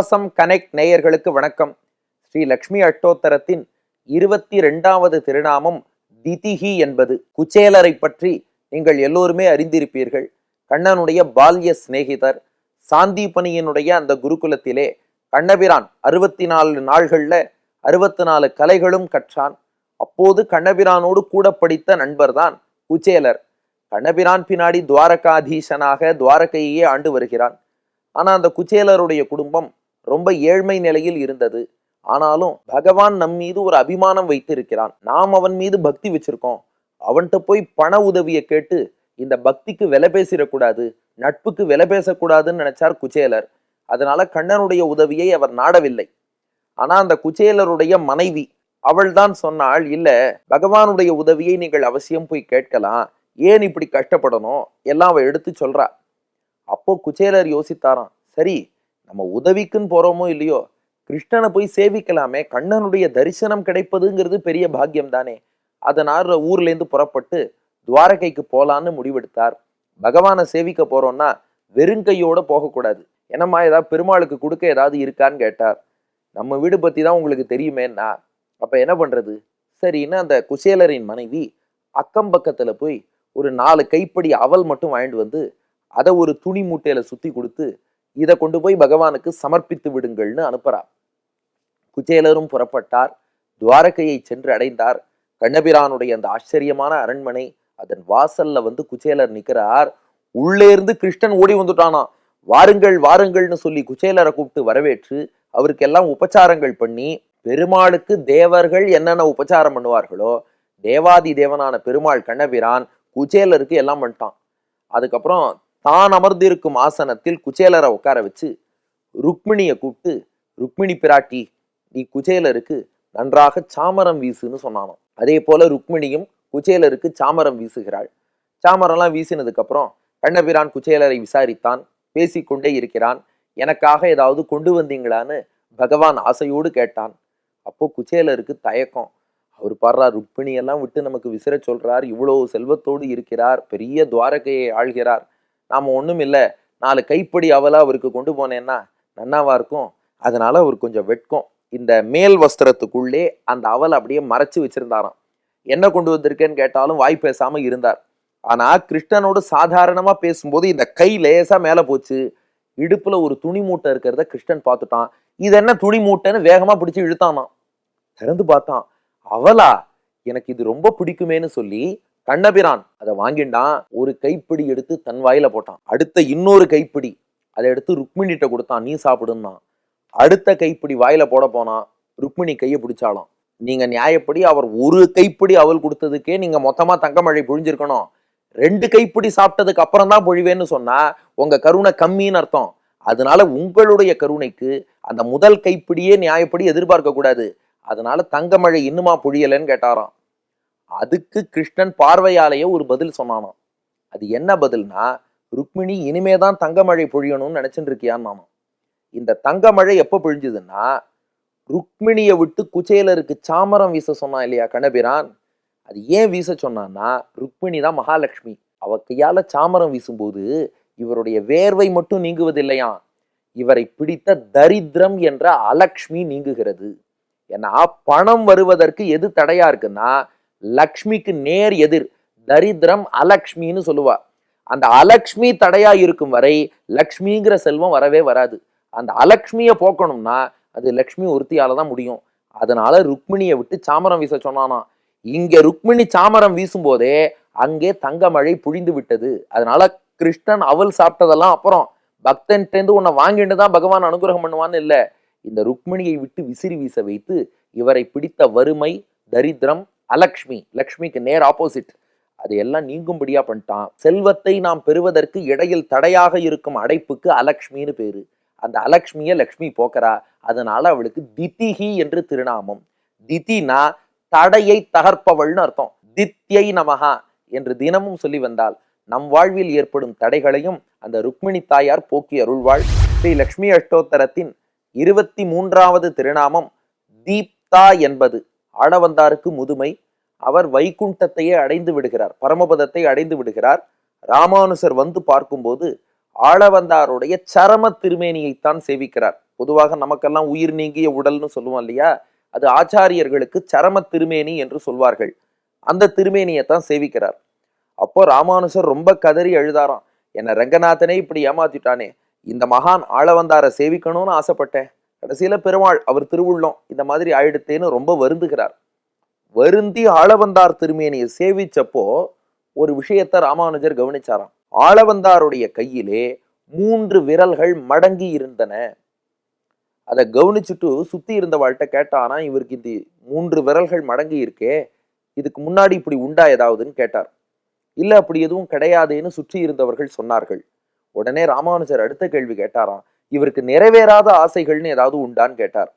கவசம் கனெக்ட் நேயர்களுக்கு வணக்கம். ஸ்ரீ லக்ஷ்மி அட்டோத்தரத்தின் இருபத்தி ரெண்டாவது திருநாமம் திதிகி என்பது. குச்சேலரை பற்றி நீங்கள் எல்லோருமே அறிந்திருப்பீர்கள். கண்ணனுடைய பால்ய சிநேகிதர் சாந்திபனியினுடைய அந்த குருகுலத்திலே கண்ணபிரான் அறுபத்தி நாலு நாள்கள்ல அறுபத்தி நாலு கலைகளும் கற்றான். அப்போது கண்ணபிரானோடு கூட படித்த நண்பர்தான் குச்சேலர். கண்ணபிரான் பின்னாடி துவாரகாதீசனாக துவாரகையே ஆண்டு வருகிறான். ஆனா அந்த குச்சேலருடைய குடும்பம் ரொம்ப ஏழ்மை நிலையில் இருந்தது. ஆனாலும் பகவான் நம் மீது ஒரு அபிமானம் வைத்திருக்கிறான். நாம் அவன் மீது பக்தி வச்சிருக்கோம். அவன்கிட்ட போய் பண உதவியை கேட்டு இந்த பக்திக்கு விலை பேசிடக்கூடாது நட்புக்கு விலை பேசக்கூடாதுன்னு நினைச்சார் குச்சேலர். அதனால கண்ணனுடைய உதவியை அவர் நாடவில்லை. ஆனா அந்த குச்சேலருடைய மனைவி அவள் தான் சொன்னாள் இல்ல பகவானுடைய உதவியை நீங்கள் அவசியம் போய் கேட்கலாம். ஏன் இப்படி கஷ்டப்படணும்? எல்லாம் அவ எடுத்து சொல்றா. அப்போ குச்சேலர் யோசித்தாராம் சரி நம்ம உதவிக்குன்னு போகிறோமோ இல்லையோ கிருஷ்ணனை போய் சேவிக்கலாமே கண்ணனுடைய தரிசனம் கிடைப்பதுங்கிறது பெரிய பாக்கியம் தானே அதனால் ஊர்லேருந்து புறப்பட்டு துவாரகைக்கு போகலான்னு முடிவெடுத்தார். பகவானை சேவிக்க போகிறோன்னா வெறுங்கையோடு போகக்கூடாது. என்னம்மா ஏதாவது பெருமாளுக்கு கொடுக்க ஏதாவது இருக்கான்னு கேட்டார். நம்ம வீடு பற்றி தான் உங்களுக்கு தெரியுமேன்னா அப்போ என்ன பண்ணுறது சரின்னு அந்த குசேலரின் மனைவி அக்கம் பக்கத்தில் போய் ஒரு நாலு கைப்படி அவல் மட்டும் வாங்கிட்டு வந்து அதை ஒரு துணி மூட்டையில் சுற்றி கொடுத்து இதை கொண்டு போய் பகவானுக்கு சமர்ப்பித்து விடுங்கள்னு அனுப்புறார் குச்சேலரும் புறப்பட்டார். துவாரகையை சென்று அடைந்தார். கண்ணபிரானுடைய அந்த ஆச்சரியமான அரண்மனை அதன் வாசல்ல வந்து குச்சேலர் நிற்கிறார் உள்ளே இருந்து கிருஷ்ணன் ஓடி வந்துட்டானா வாருங்கள் வாருங்கள்னு சொல்லி குச்சேலரை கூப்பிட்டு வரவேற்று அவருக்கு எல்லாம் உபச்சாரங்கள் பண்ணி பெருமாளுக்கு தேவர்கள் என்னென்ன உபச்சாரம் பண்ணுவார்களோ தேவாதி தேவனான பெருமாள் கண்ணபிரான் குச்சேலருக்கு எல்லாம் பண்ணிட்டான். அதுக்கப்புறம் தான் அமர்ந்திருக்கும் ஆசனத்தில் குச்சேலரை உட்கார வச்சு ருக்மிணியை கூப்பிட்டு ருக்மிணி பிராட்டி நீ குச்சேலருக்கு நன்றாக சாமரம் வீசுன்னு சொன்னானாம். அதே போல ருக்மிணியும் குச்சேலருக்கு சாமரம் வீசுகிறாள். சாமரம்லாம் வீசினதுக்கப்புறம் கண்ணபிரான் குச்சேலரை விசாரித்தான் பேசிக்கொண்டே இருக்கிறான். எனக்காக ஏதாவது கொண்டு வந்தீங்களான்னு பகவான் ஆசையோடு கேட்டான். அப்போ குச்சேலருக்கு தயக்கம். அவர் பாடுறா ருக்மிணியெல்லாம் விட்டு நமக்கு விசிற சொல்றார். இவ்வளோ செல்வத்தோடு இருக்கிறார். பெரிய துவாரகையை ஆள்கிறார். நாம் ஒன்றும் இல்லை நாலு கைப்படி அவலாக அவருக்கு கொண்டு போனேன்னா நன்னாவா இருக்கும். அதனால் அவர் கொஞ்சம் வெட்கம். இந்த மேல் வஸ்திரத்துக்குள்ளே அந்த அவல் அப்படியே மறைச்சு வச்சிருந்தாராம். என்ன கொண்டு வந்திருக்கேன்னு கேட்டாலும் வாய் பேசாமல் இருந்தார். ஆனால் கிருஷ்ணனோடு சாதாரணமாக பேசும்போது இந்த கை லேசாக மேலே போச்சு. இடுப்பில் ஒரு துணி மூட்டை இருக்கிறத கிருஷ்ணன் பார்த்துட்டான். இது என்ன துணி மூட்டைன்னு வேகமாக பிடிச்சி இழுத்தானாம். திறந்து பார்த்தான். அவளா எனக்கு இது ரொம்ப பிடிக்குமேன்னு சொல்லி கண்ணபிரான் அதை வாங்கிண்டான் ஒரு கைப்பிடி எடுத்து தன் வாயில போட்டான். அடுத்த இன்னொரு கைப்பிடி அதை எடுத்து ருக்மிணிகிட்ட கொடுத்தான் நீ சாப்பிடுன்னா அடுத்த கைப்பிடி வாயில போட போனா ருக்மிணி கையை பிடிச்சாலும் நீங்க நியாயப்படி அவர் ஒரு கைப்பிடி அவள் கொடுத்ததுக்கே நீங்க மொத்தமா தங்கமழை பொழிஞ்சிருக்கணும். ரெண்டு கைப்பிடி சாப்பிட்டதுக்கு அப்புறம் தான் பொழிவேன்னு சொன்னா உங்க கருணை கம்மின்னு அர்த்தம். அதனால உங்களுடைய கருணைக்கு அந்த முதல் கைப்பிடியே நியாயப்படி எதிர்பார்க்க கூடாது. அதனால தங்கமழை இன்னுமா பொழியலன்னு கேட்டாராம். அதுக்கு கிருஷ்ணன் பார்வையாலேயே ஒரு பதில் சொன்னானாம். அது என்ன பதில்னா ருக்மிணி இனிமேதான் தங்கமழை பொழியணும்னு நினைச்சுட்டு இருக்கியான்னு நானும். இந்த தங்கமழை எப்போ பொழிஞ்சுதுன்னா ருக்மிணியை விட்டு குச்சேலருக்கு சாமரம் வீச சொன்னான் இல்லையா கண்ணபிரான்? அது ஏன் வீச சொன்னான்னா ருக்மிணி தான் மகாலட்சுமி. அவ கையால சாமரம் வீசும்போது இவருடைய வேர்வை மட்டும் நீங்குவதில்லையா? இவரை பிடித்த தரித்திரம் என்ற அலக்ஷ்மி நீங்குகிறது. ஏன்னா பணம் வருவதற்கு எது தடையா இருக்குன்னா லக்ஷ்மிக்கு நேர் எதிர். தரித்திரம் அலக்ஷ்மின்னு சொல்லுவா. அந்த அலக்ஷ்மி தடையா இருக்கும் வரை லக்ஷ்மிங்கிற செல்வம் வரவே வராது. அந்த அலக்ஷ்மியை போக்கணும்னா அது லக்ஷ்மி ஒருத்தியால தான் முடியும். அதனால ருக்மிணியை விட்டு சாமரம் வீச சொன்னானா. இங்க ருக்மிணி சாமரம் வீசும் போதே அங்கே தங்கமழை புழிந்து விட்டது. அதனால கிருஷ்ணன் அவள் சாப்பிட்டதெல்லாம் அப்புறம் பக்தன்ட்டேந்து உன்னை வாங்கிட்டு தான் பகவான் அனுகிரகம் பண்ணுவான்னு இல்லை. இந்த ருக்மிணியை விட்டு விசிறி வீச வைத்து இவரை பிடித்த வறுமை தரித்திரம் அலக்ஷ்மி லக்ஷ்மிக்கு நேர் ஆப்போசிட் அது எல்லாம் நீங்கும்படியா பண்ணிட்டான். செல்வத்தை நாம் பெறுவதற்கு இடையில் தடையாக இருக்கும் அடைப்புக்கு அலக்ஷ்மின்னு பேரு. அந்த அலக்ஷ்மியை லக்ஷ்மி போக்குறா. அதனால அவளுக்கு திதிஹி என்று திருநாமம். திதினா தடையை தகர்ப்பவள்னு அர்த்தம். தித்யை நமகா என்று தினமும் சொல்லி வந்தால் நம் வாழ்வில் ஏற்படும் தடைகளையும் அந்த ருக்மிணி தாயார் போக்கி அருள்வாள். ஸ்ரீ லக்ஷ்மி அஷ்டோத்தரத்தின் இருபத்தி மூன்றாவது திருநாமம் தீப்தா என்பது. ஆடவந்தாருக்கு முதுமை. அவர் வைகுண்டத்தையே அடைந்து விடுகிறார். பரமபதத்தை அடைந்து விடுகிறார். ராமானுசர் வந்து பார்க்கும்போது ஆளவந்தாருடைய சரம திருமேனியைத்தான் சேவிக்கிறார். பொதுவாக நமக்கெல்லாம் உயிர் நீங்கிய உடல்னு சொல்லுவோம் இல்லையா? அது ஆச்சாரியர்களுக்கு சரம திருமேனி என்று சொல்வார்கள். அந்த திருமேனியை தான் சேவிக்கிறார். அப்போ ராமானுசர் ரொம்ப கதறி அழுதாராம். என்ன ரங்கநாதனே இப்படி ஏமாத்திட்டானே. இந்த மகான் ஆளவந்தாரை சேவிக்கணும்னு ஆசைப்பட்டேன். கடைசியில பெருமாள் அவர் திருவுள்ளம் இந்த மாதிரி ஆயிடுத்தேன்னு ரொம்ப வருந்துகிறார். வருந்தி ஆளவந்தார் திருமேனியை சேவிச்சப்போ ஒரு விஷயத்தை ராமானுஜர் கவனிச்சாராம். ஆளவந்தாருடைய கையிலே மூன்று விரல்கள் மடங்கி இருந்தன. அதை கவனிச்சுட்டு சுத்தி இருந்தவாள்கிட்ட கேட்டானா இவருக்கு இந்த மூன்று விரல்கள் மடங்கி இருக்கே இதுக்கு முன்னாடி இப்படி உண்டா ஏதாவதுன்னு? கேட்டார். இல்ல அப்படி எதுவும் கிடையாதுன்னு சுற்றி இருந்தவர்கள் சொன்னார்கள். உடனே ராமானுஜர் அடுத்த கேள்வி கேட்டாராம். இவருக்கு நிறைவேறாத ஆசைகள்னு ஏதாவது உண்டான்னு கேட்டார்.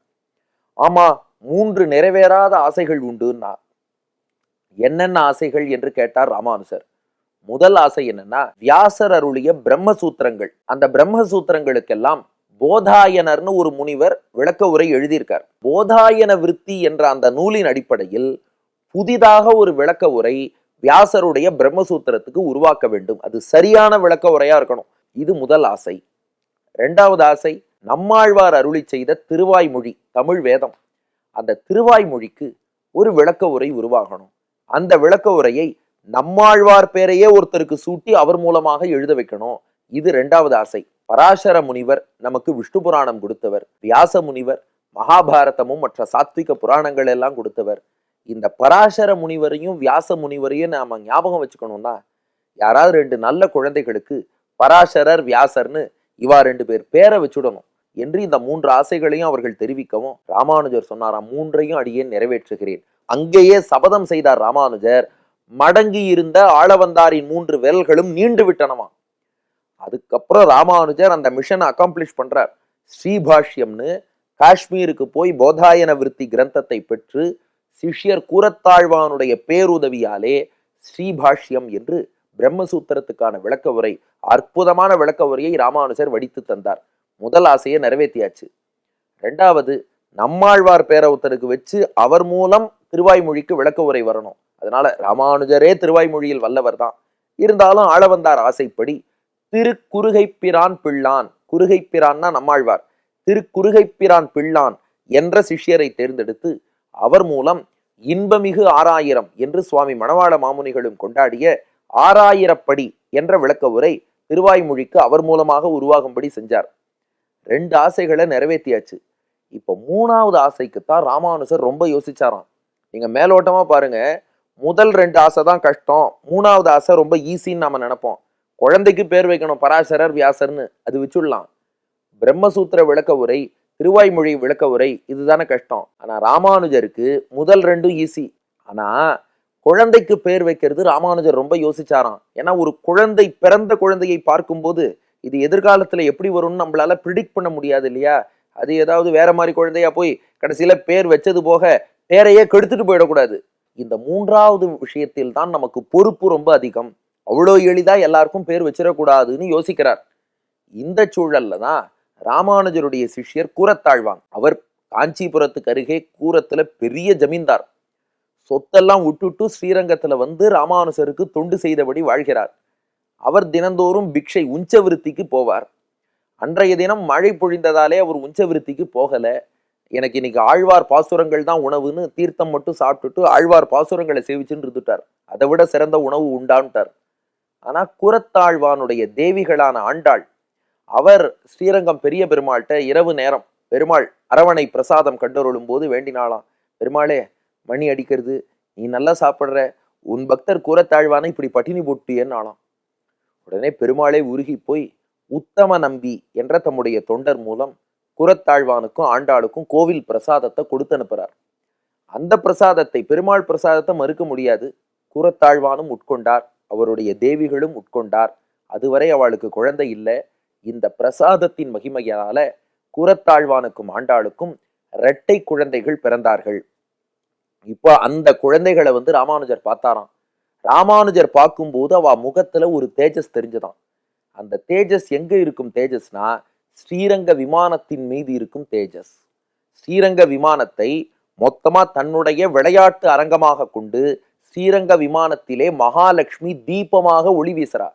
ஆமா மூன்று நிறைவேறாத ஆசைகள் உண்டுன்னா என்னென்ன ஆசைகள் என்று கேட்டார் ராமானுசர் முதல் ஆசை என்னன்னா வியாசர் அருளிய பிரம்மசூத்திரங்கள். அந்த பிரம்மசூத்திரங்களுக்கெல்லாம் போதாயனர்னு ஒரு முனிவர் விளக்க உரை எழுதியிருக்கார். போதாயன விருத்தி என்ற அந்த நூலின் அடிப்படையில் புதிதாக ஒரு விளக்க உரை வியாசருடைய பிரம்மசூத்திரத்துக்கு உருவாக்க வேண்டும். அது சரியான விளக்க உரையா இருக்கணும். இது முதல் ஆசை. ரெண்டாவது ஆசை நம்மாழ்வார் அருளி செய்த திருவாய்மொழி தமிழ் வேதம். அந்த திருவாய்மொழிக்கு ஒரு விளக்க உரை உருவாகணும். அந்த விளக்க உரையை நம்மாழ்வார் பேரையே ஒருத்தருக்கு சூட்டி அவர் மூலமாக எழுத வைக்கணும். இது ரெண்டாவது ஆசை. பராசர முனிவர் நமக்கு விஷ்ணு புராணம் கொடுத்தவர். வியாச முனிவர் மகாபாரதமும் மற்ற சாத்விக புராணங்கள் எல்லாம் கொடுத்தவர். இந்த பராசர முனிவரையும் வியாச முனிவரையும் நாம ஞாபகம் வச்சுக்கணும்னா யாராவது ரெண்டு நல்ல குழந்தைகளுக்கு பராசரர் வியாசர்னு இவா ரெண்டு பேர் பேரை வச்சுடணும் என்று இந்த மூன்று ஆசைகளையும் அவர்கள் தெரிவிக்கவும் ராமானுஜர் சொன்னாராம் மூன்றையும் அடியே நிறைவேற்றுகிறேன். அங்கேயே சபதம் செய்தார் ராமானுஜர் மடங்கி இருந்த ஆளவந்தாரின் மூன்று விரல்களும் நீண்டு விட்டனமா அதுக்கப்புறம் ராமானுஜர் அந்த மிஷனை அக்காம்ப்ளிஷ் பண்றார். ஸ்ரீபாஷ்யம்னு காஷ்மீருக்கு போய் போதாயன விருத்தி கிரந்தத்தை பெற்று சிஷ்யர் கூரத்தாழ்வானுடைய பேருதவியாலே ஸ்ரீபாஷ்யம் என்று பிரம்மசூத்திரத்துக்கான விளக்க உரை அற்புதமான விளக்க உரையை ராமானுஜர் வடித்து தந்தார். முதல் ஆசையை நிறைவேற்றியாச்சு. ரெண்டாவது நம்மாழ்வார் பேரவுத்தருக்கு வச்சு அவர் மூலம் திருவாய்மொழிக்கு விளக்க உரை வரணும். அதனால ராமானுஜரே திருவாய்மொழியில் வல்லவர் தான். இருந்தாலும் ஆளவந்தார் ஆசைப்படி திருக்குறுகைப்பிரான் பிள்ளான் குறுகைப்பிரான்னா நம்மாழ்வார். திருக்குறுகைப்பிரான் பிள்ளான் என்ற சிஷ்யரை தேர்ந்தெடுத்து அவர் மூலம் இன்பமிகு ஆறாயிரம் என்று சுவாமி மணவாள மாமுனிகளும் கொண்டாடிய ஆறாயிரப்படி என்ற விளக்க உரை திருவாய்மொழிக்கு அவர் மூலமாக உருவாகும்படி செஞ்சார். ரெண்டு ஆசைகளை நிறைவேற்றியாச்சு. இப்போ மூணாவது ஆசைக்குத்தான் ராமானுஜர் ரொம்ப யோசிச்சாராம். நீங்க மேலோட்டமா பாருங்க முதல் ரெண்டு ஆசை தான் கஷ்டம் மூணாவது ஆசை ரொம்ப ஈஸின்னு நாம நினைப்போம். குழந்தைக்கு பேர் வைக்கணும் பராசரர் வியாசர்னு அது வச்சுடலாம். பிரம்மசூத்திர விளக்க உரை திருவாய்மொழி விளக்க உரை இதுதானே கஷ்டம். ஆனா ராமானுஜருக்கு முதல் ரெண்டும் ஈஸி. ஆனா குழந்தைக்கு பேர் வைக்கிறது ராமானுஜர் ரொம்ப யோசிச்சாராம். ஏன்னா ஒரு குழந்தை பிறந்த குழந்தையை பார்க்கும்போது இது எதிர்காலத்தில் எப்படி வரும்னு நம்மளால ப்ரிடிக்ட் பண்ண முடியாது இல்லையா? அது ஏதாவது வேற மாதிரி குழந்தையா போய் கடைசியில பேர் வச்சது போக பேரையே கெடுத்துட்டு போயிடக்கூடாது. இந்த மூன்றாவது விஷயத்தில் தான் நமக்கு பொறுப்பு ரொம்ப அதிகம். அவ்வளோ எளிதா எல்லாருக்கும் பேர் வச்சிடக்கூடாதுன்னு யோசிக்கிறார். இந்த சூழல்ல தான் ராமானுஜருடைய சிஷ்யர் கூரத்தாழ்வாங்க அவர் காஞ்சிபுரத்துக்கு அருகே கூரத்துல பெரிய ஜமீன்தார். சொத்தெல்லாம் விட்டுட்டு ஸ்ரீரங்கத்துல வந்து ராமானுஜருக்கு தொண்டு செய்தபடி வாழ்கிறார். அவர் தினந்தோறும் பிக்ஷை உஞ்சவிருத்திக்கு போவார். அன்றைய தினம் மழை பொழிந்ததாலே அவர் உஞ்சவிருத்திக்கு போகல. எனக்கு இன்னைக்கு ஆழ்வார் பாசுரங்கள் தான் உணவுன்னு தீர்த்தம் மட்டும் சாப்பிட்டுட்டு ஆழ்வார் பாசுரங்களை சேவிச்சுன்னு இருந்துட்டார். அதை விட சிறந்த உணவு உண்டான்ட்டார். ஆனா குரத்தாழ்வானுடைய தேவிகளான ஆண்டாள் அவர் ஸ்ரீரங்கம் பெரிய பெருமாள்கிட்ட இரவு நேரம் பெருமாள் அரவணை பிரசாதம் கண்டருளும் போது வேண்டினாளாம் பெருமாளே மணி அடிக்கிறது நீ நல்லா சாப்பிட்ற உன் பக்தர் கூரத்தாழ்வானை இப்படி பட்டினி போட்டியன்னாலாம் உடனே பெருமாளே உருகி போய் உத்தம நம்பி என்ற தம்முடைய தொண்டர் மூலம் குரத்தாழ்வானுக்கும் ஆண்டாளுக்கும் கோவில் பிரசாதத்தை கொடுத்து அனுப்புறார். அந்த பிரசாதத்தை பெருமாள் பிரசாதத்தை மறுக்க முடியாது. கூரத்தாழ்வானும் உட்கொண்டார் அவருடைய தேவிகளும் உட்கொண்டார். அதுவரை அவளுக்கு குழந்தை இல்லை. இந்த பிரசாதத்தின் மகிமையால கூரத்தாழ்வானுக்கும் ஆண்டாளுக்கும் இரட்டை குழந்தைகள் பிறந்தார்கள். இப்போ அந்த குழந்தைகளை வந்து ராமானுஜர் பார்த்தாராம். ராமானுஜர் பார்க்கும்போது அவ முகத்துல ஒரு தேஜஸ் தெரிஞ்சதாம். அந்த தேஜஸ் எங்க இருக்கும் தேஜஸ்னா ஸ்ரீரங்க விமானத்தின் மீது இருக்கும் தேஜஸ். ஸ்ரீரங்க விமானத்தை மொத்தமா தன்னுடைய விளையாட்டு அரங்கமாக கொண்டு ஸ்ரீரங்க விமானத்திலே மகாலட்சுமி தீபமாக ஒளி வீசுறா.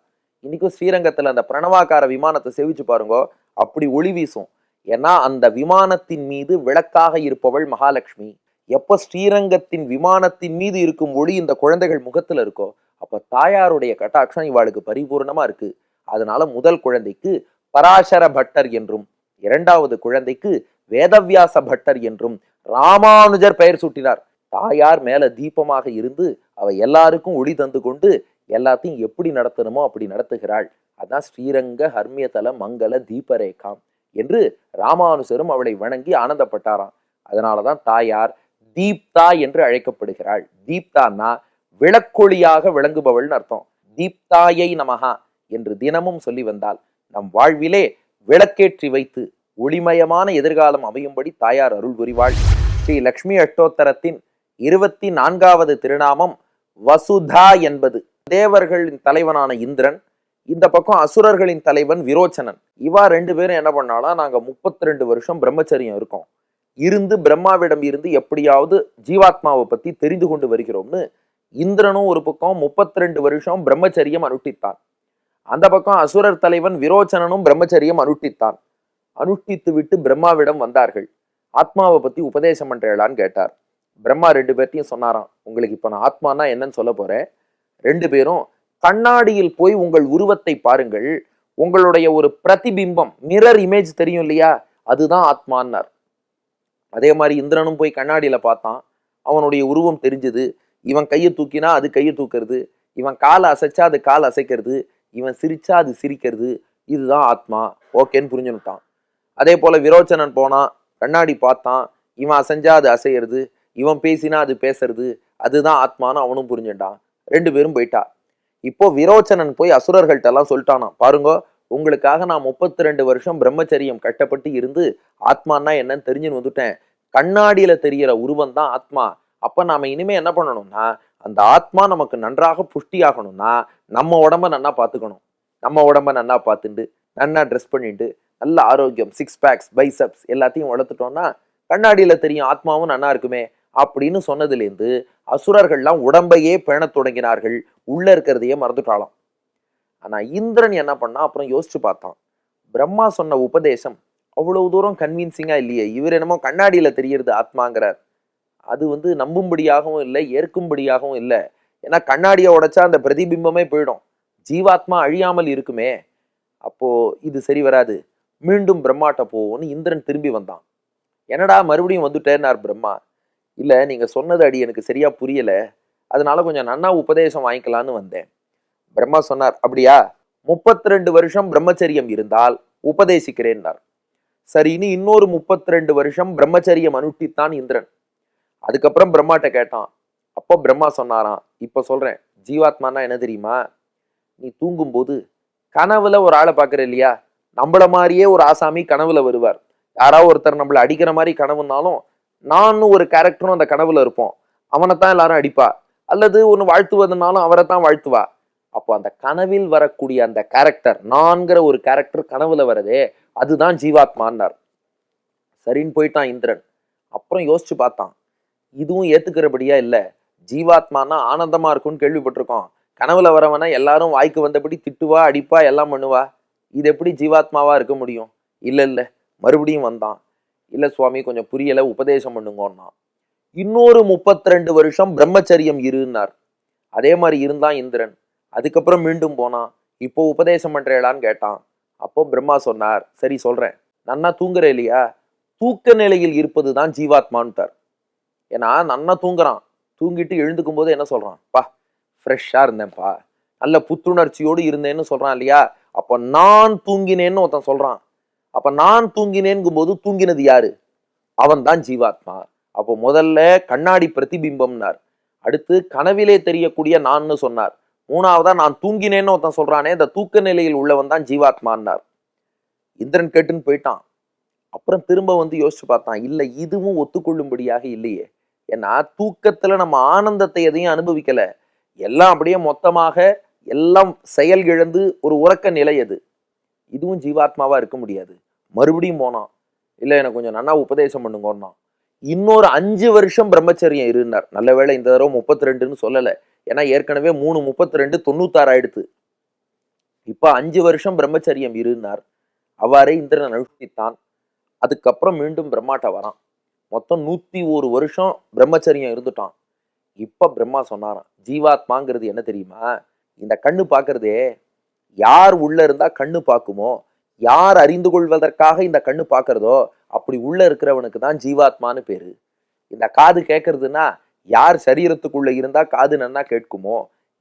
இன்னைக்கும் ஸ்ரீரங்கத்துல அந்த பிரணவாக்கார விமானத்தை செவிச்சு பாருங்க அப்படி ஒளி வீசும். ஏன்னா அந்த விமானத்தின் மீது விளக்காக இருப்பவள் மகாலட்சுமி. எப்போ ஸ்ரீரங்கத்தின் விமானத்தின் மீது இருக்கும் ஒளி இந்த குழந்தைகள் முகத்தில் இருக்கோ அப்போ தாயாருடைய கட்டாட்சம் இவாளுக்கு பரிபூர்ணமாக இருக்கு. அதனால முதல் குழந்தைக்கு பராசர பட்டர் என்றும் இரண்டாவது குழந்தைக்கு வேதவியாச பட்டர் என்றும் ராமானுஜர் பெயர் சூட்டினார். தாயார் மேல தீபமாக இருந்து அவ எல்லாருக்கும் ஒளி தந்து கொண்டு எல்லாத்தையும் எப்படி நடத்தணுமோ அப்படி நடத்துகிறாள். அதான் ஸ்ரீரங்க ஹர்மியதல மங்கள தீபரேகாம் என்று ராமானுஜரும் அவளை வணங்கி ஆனந்தப்பட்டாராம். அதனாலதான் தாயார் தீப்தா என்று அழைக்கப்படுகிறாள். தீப்தான்னா விளக்கொளியாக விளங்குபவள்னு அர்த்தம். தீப்தாயை நமகா என்று தினமும் சொல்லி வந்தால் நம் வாழ்விலே விளக்கேற்றி வைத்து ஒளிமயமான எதிர்காலம் அமையும்படி தாயார் அருள் புரிவாள். ஸ்ரீ லக்ஷ்மி அஷ்டோத்தரத்தின் இருபத்தி நான்காவது திருநாமம் வசுதா என்பது. தேவர்களின் தலைவனான இந்திரன் இந்த பக்கம் அசுரர்களின் தலைவன் விரோச்சனன். இவா ரெண்டு பேரும் என்ன பண்ணாலும் நாங்கள் முப்பத்தி ரெண்டு வருஷம் பிரம்மச்சரியம் இருக்கோம். இருந்து பிரம்மாவிடம் இருந்து எப்படியாவது ஜீவாத்மாவை பத்தி தெரிந்து கொண்டு வருகிறோம்னு இந்திரனும் ஒரு பக்கம் முப்பத்தி ரெண்டு வருஷம் பிரம்மச்சரியம் அனுஷ்டித்தான். அந்த பக்கம் அசுரர் தலைவன் விரோச்சனனும் பிரம்மச்சரியம் அனுஷ்டித்தான். அனுஷ்டித்து விட்டு பிரம்மாவிடம் வந்தார்கள். ஆத்மாவை பத்தி உபதேசம் பண்றேளான்னு கேட்டார். பிரம்மா ரெண்டு பேர்த்தையும் சொன்னாராம் உங்களுக்கு இப்போ நான் ஆத்மானா என்னன்னு சொல்ல போறேன்? ரெண்டு பேரும் கண்ணாடியில் போய் உங்கள் உருவத்தை பாருங்கள். உங்களுடைய ஒரு பிரதிபிம்பம் மிரர் இமேஜ் தெரியும் இல்லையா? அதுதான் ஆத்மான்னார். அதே மாதிரி இந்திரனும் போய் கண்ணாடியில் பார்த்தான். அவனுடைய உருவம் தெரிஞ்சுது. இவன் கையை தூக்கினா அது கையை தூக்கிறது. இவன் காலை அசைச்சா அது கால் அசைக்கிறது. இவன் சிரிச்சா அது சிரிக்கிறது. இதுதான் ஆத்மா. ஓகேன்னு புரிஞ்சுனுட்டான் அதே போல் விரோச்சனன் போனான் கண்ணாடி பார்த்தான். இவன் அசைஞ்சா அது அசையிறது. இவன் பேசினா அது பேசுறது. அதுதான் ஆத்மான்னு அவனும் புரிஞ்சுட்டான். ரெண்டு பேரும் போயிட்டா. இப்போ விரோச்சனன் போய் அசுரர்கள்ட்ட எல்லாம் சொல்லிட்டானாம். பாருங்க உங்களுக்காக நான் முப்பத்தி ரெண்டு வருஷம் பிரம்மச்சரியம் கட்டப்பட்டு இருந்து ஆத்மான்னா என்னன்னு தெரிஞ்சுன்னு வந்துட்டேன். கண்ணாடியில தெரிகிற உருவம் தான் ஆத்மா. அப்ப நாம இனிமே என்ன பண்ணணும்னா அந்த ஆத்மா நமக்கு நன்றாக புஷ்டி ஆகணும்னா நம்ம உடம்ப நன்னா பார்த்துக்கணும் நம்ம உடம்ப நன்னா பார்த்துட்டு நன்னா ட்ரெஸ் பண்ணிட்டு நல்ல ஆரோக்கியம் சிக்ஸ் பேக்ஸ் பைசப்ஸ் எல்லாத்தையும் வளர்த்துட்டோம்னா கண்ணாடியில தெரியும் ஆத்மாவும் நன்னா இருக்குமே அப்படின்னு சொன்னதுலேருந்து அசுரர்கள்லாம் உடம்பையே பேணத் தொடங்கினார்கள். உள்ள இருக்கிறதையே மறந்துட்டாலாம். ஆனால் இந்திரன் என்ன பண்ணா? அப்புறம் யோசிச்சு பார்த்தான். பிரம்மா சொன்ன உபதேசம் அவ்வளவு தூரம் கன்வின்சிங்கா இல்லையே. இவர் என்னமோ கண்ணாடியில் தெரியறது ஆத்மாங்கிறார். அது வந்து நம்பும்படியாகவும் இல்லை ஏற்கும்படியாகவும் இல்லை. ஏன்னா கண்ணாடியை உடைச்சா அந்த பிரதிபிம்பமே போயிடும். ஜீவாத்மா அழியாமல் இருக்குமே. அப்போது இது சரி வராது. மீண்டும் பிரம்மாட்ட போவோன்னு இந்திரன் திரும்பி வந்தான். என்னடா மறுபடியும் வந்துட்டேன்னார் பிரம்மா. இல்லை நீங்கள் சொன்னது அடி எனக்கு சரியாக புரியலை. அதனால கொஞ்சம் நன்னா உபதேசம் வாங்கிக்கலான்னு வந்தேன். பிரம்மா சொன்னார் அப்படியா? முப்பத்தி ரெண்டு வருஷம் பிரம்மச்சரியம் இருந்தால் உபதேசிக்கிறேன்னார். சரின்னு இன்னொரு முப்பத்தி ரெண்டு வருஷம் பிரம்மச்சரியம் அனுட்டித்தான் இந்திரன். அதுக்கப்புறம் பிரம்மாட்ட கேட்டான் அப்போ பிரம்மா சொன்னாராம் இப்போ சொல்றேன் ஜீவாத்மானா என்ன தெரியுமா? நீ தூங்கும்போது கனவுல ஒரு ஆளை பார்க்குற இல்லையா? நம்மள மாதிரியே ஒரு ஆசாமி கனவுல வருவார். யாராவது ஒருத்தர் நம்மள அடிக்கிற மாதிரி கனவுனாலும் நானும் ஒரு கேரக்டரும் அந்த கனவுல இருப்போம். அவனைத்தான் எல்லாரும் அடிப்பா. அல்லது ஒன்று வாழ்த்துவதுனாலும் அவரை தான் வாழ்த்துவா. அப்போ அந்த கனவில் வரக்கூடிய அந்த கேரக்டர் நான்கிற ஒரு கேரக்டர் கனவுல வரதே அதுதான் ஜீவாத்மான்னார் சரின்னு போயிட்டான் இந்திரன். அப்புறம் யோசிச்சு பார்த்தான். இதுவும் ஏத்துக்கிறபடியா இல்ல. ஜீவாத்மானா ஆனந்தமா இருக்கும்னு கேள்விப்பட்டிருக்கோம். கனவுல வரவனா எல்லாரும் வாய்க்கு வந்தபடி திட்டுவா அடிப்பா எல்லாம் பண்ணுவா. இது எப்படி ஜீவாத்மாவா இருக்க முடியும்? இல்ல இல்ல. மறுபடியும் வந்தான். இல்ல சுவாமி கொஞ்சம் புரியல உபதேசம் பண்ணுங்கன்னா. இன்னொரு முப்பத்தி ரெண்டு வருஷம் பிரம்மச்சரியம் இருன்னார். அதே மாதிரி இருந்தான் இந்திரன். அதுக்கப்புறம் மீண்டும் போனான் இப்போ உபதேசம் பண்ணுறேளான்னு கேட்டான். அப்போ பிரம்மா சொன்னார் சரி சொல்கிறேன் நன்னா தூங்குற இல்லையா? தூக்க நிலையில் இருப்பது தான் ஜீவாத்மான்ட்டார். ஏன்னா நன்னா தூங்குறான். தூங்கிட்டு எழுந்துக்கும் போது என்ன சொல்கிறான் பா ஃப்ரெஷ்ஷாக இருந்தேன்ப்பா. நல்ல புத்துணர்ச்சியோடு இருந்தேன்னு சொல்கிறான் இல்லையா? அப்போ நான் தூங்கினேன்னு ஒருத்தன் சொல்கிறான் அப்போ நான் தூங்கினேங்கும் போது தூங்கினது யாரு? அவன் தான் ஜீவாத்மா. அப்போ முதல்ல கண்ணாடி பிரதிபிம்பம்னார். அடுத்து கனவிலே தெரியக்கூடிய நான்னு சொன்னார். மூணாவதா நான் தூங்கினேன்னு ஒருத்தன் சொல்றானே இந்த தூக்க நிலையில் உள்ளவன் தான் ஜீவாத்மான்னார். இந்திரன் கேட்டுன்னு போயிட்டான். அப்புறம் திரும்ப வந்து யோசிச்சு பார்த்தான் இல்ல இதுவும் ஒத்துக்கொள்ளும்படியாக இல்லையே. ஏன்னா தூக்கத்துல நம்ம ஆனந்தத்தை எதையும் அனுபவிக்கல. எல்லாம் அப்படியே மொத்தமாக எல்லாம் செயல் இழந்து ஒரு உறக்க நிலை அது. இதுவும் ஜீவாத்மாவா இருக்க முடியாது. மறுபடியும் போனான் இல்ல எனக்கு கொஞ்சம் நல்லா உபதேசம் பண்ணுங்கன்னா இன்னொரு அஞ்சு வருஷம் பிரம்மச்சரியம் இருந்தார். நல்ல வேளை இந்த தடவை முப்பத்தி ரெண்டுன்னு சொல்லலை. ஏன்னா ஏற்கனவே மூணு முப்பத்தி ரெண்டு தொண்ணூத்தாறு ஆயிடுத்து. இப்போ அஞ்சு வருஷம் பிரம்மச்சரியம் இருந்தார் அவ்வாறே இந்திரன் அனுஷ்டித்தான். அதுக்கப்புறம் மீண்டும் பிரம்மாட்ட வரான். மொத்தம் நூற்றி ஒரு வருஷம் பிரம்மச்சரியம் இருந்துட்டான். இப்போ பிரம்மா சொன்னாராம் ஜீவாத்மாங்கிறது என்ன தெரியுமா? இந்த கண்ணு பார்க்கறதே யார் உள்ள இருந்தால் கண்ணு பார்க்குமோ யார் அறிந்து கொள்வதற்காக இந்த கண்ணு பார்க்கறதோ அப்படி உள்ள இருக்கிறவனுக்கு தான் ஜீவாத்மான்னு பேரு. இந்த காது கேட்கறதுன்னா யார் சரீரத்துக்குள்ள இருந்தா காது நன்னா கேட்குமோ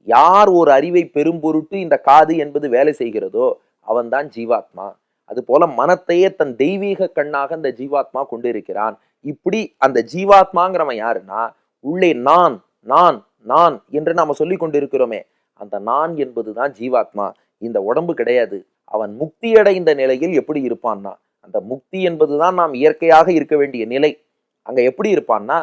யார் ஒரு அறிவை பெரும் பொருட்டு இந்த காது என்பது வேலை செய்கிறதோ அவன்தான் ஜீவாத்மா. அது போல மனத்தையே தன் தெய்வீக கண்ணாக அந்த ஜீவாத்மா கொண்டிருக்கிறான். இப்படி அந்த ஜீவாத்மாங்கிறவன் யாருன்னா உள்ளே நான் நான் நான் என்று நாம சொல்லி கொண்டிருக்கிறோமே அந்த நான் என்பதுதான் ஜீவாத்மா. இந்த உடம்பு கிடையாது. அவன் முக்தியடைந்த நிலையில் எப்படி இருப்பான்னா அந்த முக்தி என்பதுதான் நாம் இயற்கையாக இருக்க வேண்டிய நிலை. அங்க எப்படி இருப்பான்னா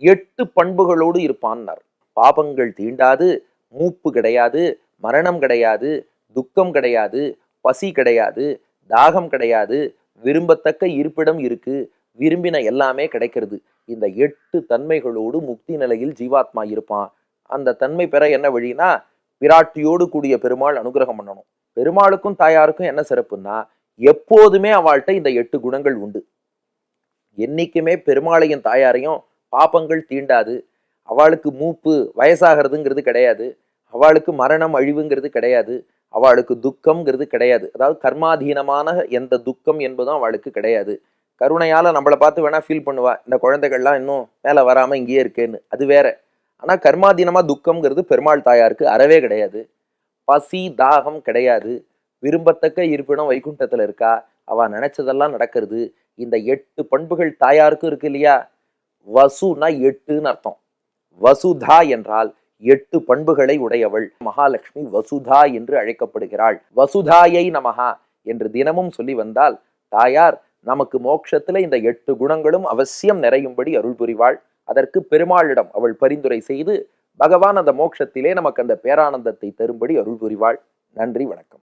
எட்டு பண்புகளோடு இருப்பான்னார். பாபங்கள் தீண்டாது மூப்பு கிடையாது மரணம் கிடையாது துக்கம் கிடையாது பசி கிடையாது தாகம் கிடையாது விரும்பத்தக்க இருப்பிடம் இருக்கு விரும்பின எல்லாமே கிடைக்கிறது. இந்த எட்டு தன்மைகளோடு முக்தி நிலையில் ஜீவாத்மா இருப்பான். அந்த தன்மை பெற என்ன வழினா பிராட்டியோடு கூடிய பெருமாள் அனுகிரகம் பண்ணணும். பெருமாளுக்கும் தாயாருக்கும் என்ன சிறப்புன்னா எப்போதுமே அவள்கிட்ட இந்த எட்டு குணங்கள் உண்டு. என்னைக்குமே பெருமாளையும் தாயாரையும் பாப்பங்கள் தீண்டாது. அவளுக்கு மூப்பு வயசாகிறதுங்கிறது கிடையாது. அவளுக்கு மரணம் அழிவுங்கிறது கிடையாது. அவளுக்கு துக்கம்ங்கிறது கிடையாது. அதாவது கர்மாதீனமான எந்த துக்கம் என்பதும் அவளுக்கு கிடையாது. கருணையால் நம்மளை பார்த்து வேணால் ஃபீல் பண்ணுவா. இந்த குழந்தைகள்லாம் இன்னும் மேலே வராமல் இங்கேயே இருக்கேன்னு. அது வேற. ஆனால் கர்மாதீனமாக துக்கம்ங்கிறது பெருமாள் தாயாருக்கு அறவே கிடையாது. பசி தாகம் கிடையாது. விரும்பத்தக்க இருப்பிடம் வைகுண்டத்தில் இருக்கா? அவள் நினச்சதெல்லாம் நடக்கிறது. இந்த எட்டு பண்புகள் தாயாருக்கும் இருக்கு இல்லையா? வசுனா எட்டுன்னு அர்த்தம். வசுதா என்றால் எட்டு பண்புகளை உடையவள். மகாலட்சுமி வசுதா என்று அழைக்கப்படுகிறாள். வசுதாயை நமகா என்று தினமும் சொல்லி வந்தால் தாயார் நமக்கு மோட்சத்துல இந்த எட்டு குணங்களும் அவசியம் நிறையும்படி அருள் புரிவாள். அதற்கு பெருமாளிடம் அவள் பரிந்துரை செய்து பகவான் அந்த மோட்சத்திலே நமக்கு அந்த பேரானந்தத்தை தரும்படி அருள் புரிவாள். நன்றி வணக்கம்.